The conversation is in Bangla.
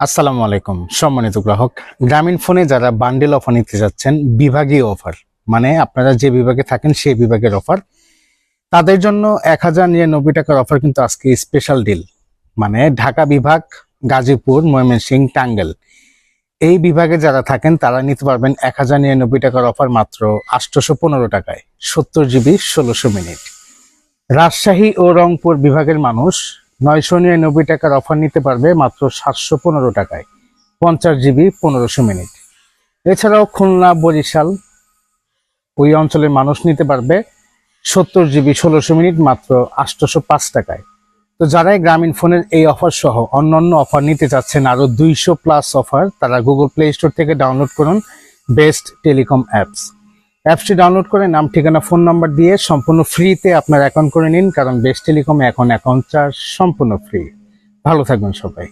আসসালামু আলাইকুম। সম্মানিত গ্রাহক, গ্রামীণ ফোনে যারা বান্ডেল অফার নিতে যাচ্ছেন, বিভাগীয় অফার মানে আপনারা যে বিভাগে থাকেন সেই বিভাগের অফার তাদের জন্য এক হাজার নিরানব্বই টাকার অফার কিন্তু আজকে স্পেশাল ডিল মানে ঢাকা বিভাগ, গাজীপুর, ময়মনসিংহ টাঙ্গেল এই বিভাগে যারা থাকেন, তারা নিতে পারবেন এক হাজার নিরানব্বই টাকার অফার মাত্র আটশোশো পনেরো টাকায়, সত্তর জিবি ষোলোশো মিনিট। রাজশাহী ও রংপুর বিভাগের মানুষ নয়শো নিরানব্বই টাকার অফার নিতে পারবে মাত্র সাতশো পনেরো টাকায়। পঞ্চাশ জিবি পনেরোশো মিনিট এছাড়াও খুলনা, বরিশাল, ওই অঞ্চলের মানুষ নিতে পারবে সত্তর জিবি ষোলোশো মিনিট মাত্র আটশোশো পাঁচ টাকায়। তো যারাই গ্রামীণ ফোনের এই অফার সহ অন্যান্য অফার নিতে চাচ্ছেন আরও দুইশো প্লাস অফার তারা গুগল প্লে স্টোর থেকে ডাউনলোড করুন বেস্ট টেলিকম অ্যাপস অ্যাপসটি ডাউনলোড করে নাম, ঠিকানা, ফোন নাম্বার দিয়ে সম্পূর্ণ ফ্রিতে আপনার অ্যাকাউন্ট করে নিন, কারণ বেস্ট টেলিকমে এখন অ্যাকাউন্ট চার্জ সম্পূর্ণ ফ্রি ভালো থাকবেন সবাই।